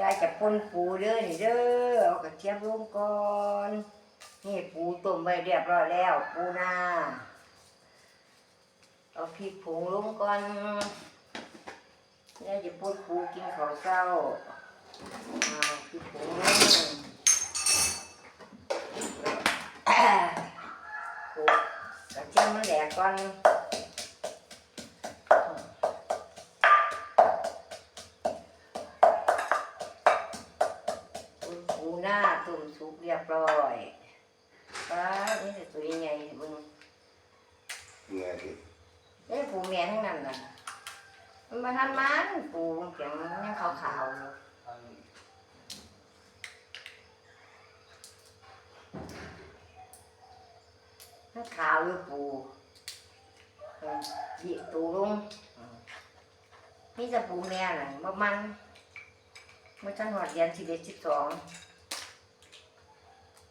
ยายจะป่นปูเด้อนี่เด้อเอากระเทียมลงก่อนนี่ปูต้มไว้เรียบร้อยแล้ว ปูนาเอาพริกผงลงก่อนยายจะป่นปูกินข้าวเช้าเอาพริกผงลงกระเทียมมันแหลกก่อน ตุ่มสุกเรียบร้อยป้านี่แต่ตัวใหญ่ๆมึงเหนื่อยดิเอ้ยปูแม่ทั้งนั้นน่ะมันมาทำมันปูมันเขียงยังขาวๆอยู่มันขาวอยู่ปูเออหยิบตูลงอืมนี่จะปูแม่น่ะบ่มันเมื่อฉันหอดเรียนสิบเอ็ดสิบสอง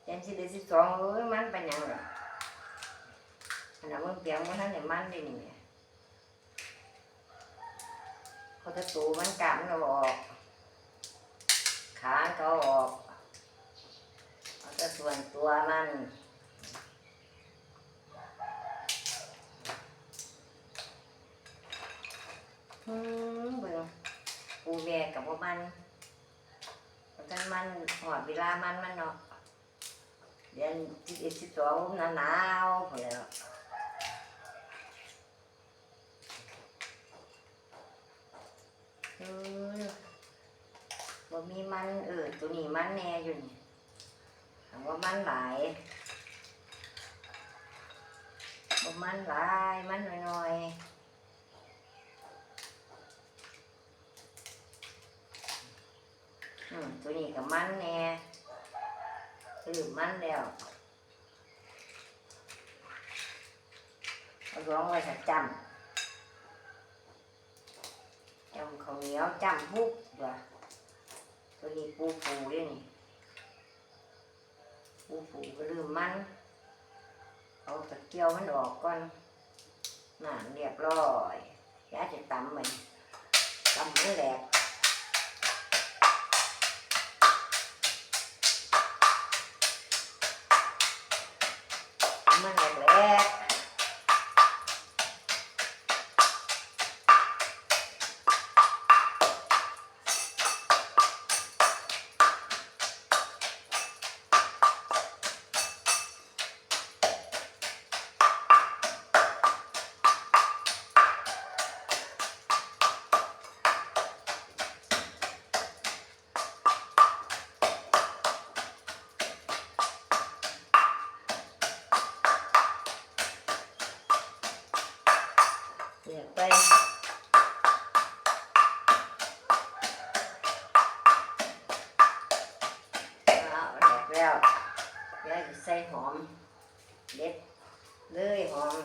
เรียนสิบเอ็ดสิบสองเอ้ยมันเป็นยังล่ะอันนั้นมึงเปียงมันท่านไหนมันได้นี่แหม่เขาจะตูมันกล้ามมันอออก ขาเขาออกเอาแต่ส่วนตัวมันอืมเบิ่งปูแม่กับว่ามันเพรานมันหอดเวลามันมันเนาะ เดือนสิบเอ็ดสิบสองหนาวหนาวพอแล้วเออบ่มีมันเออตัวนี้มันแน่อยู่นี่ถามว่ามันหลายบ่มันหลายมันน้อยๆ อืมตัวนี้กับมันแน่ คือมันแล้วร้องไว้ถ้าจำจำเขาเหนียวจำบุกว่ะตัวนี้ปูปูด้วยนี่ปูปูก็ลืมมันเอาตะเกียวมันออกก่อนน่าเรียบร้อยยาจะตำมันตำมันแหลก มั ยกไปเอาแหลกแล้วเดี๋ยวจะใส่หอมเด็ดเลยหอม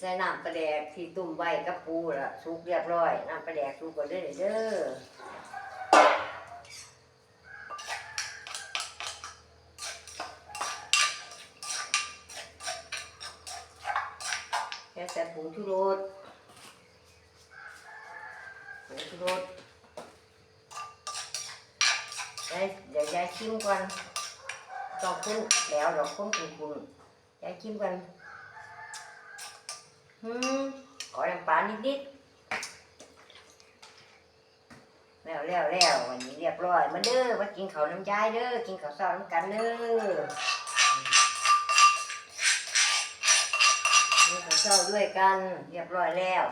ใส่น้ำปลาแดกที่ตุ่มไว้กับปูละสุกเรียบร้อยน้ำปลาแดกสุกก็ได้อเด้อแค่ใส่ผงชูรสผงชูรสเอ้ยเดี๋ยวยายชิมก่อนต้องคุ้นแล้วเราคุ้นคุณคุณยายชิมกัน อืมขอน้ำปลานิดๆแล้วแล้วแล้ววันนี้เรียบร้อยมาเด้อมากินข้าวน้ำยายเด้อกินข้าวเช้าน้ำกันเด้อกินข้าวเช้าด้วยกัน เรียบร้อยแล้ว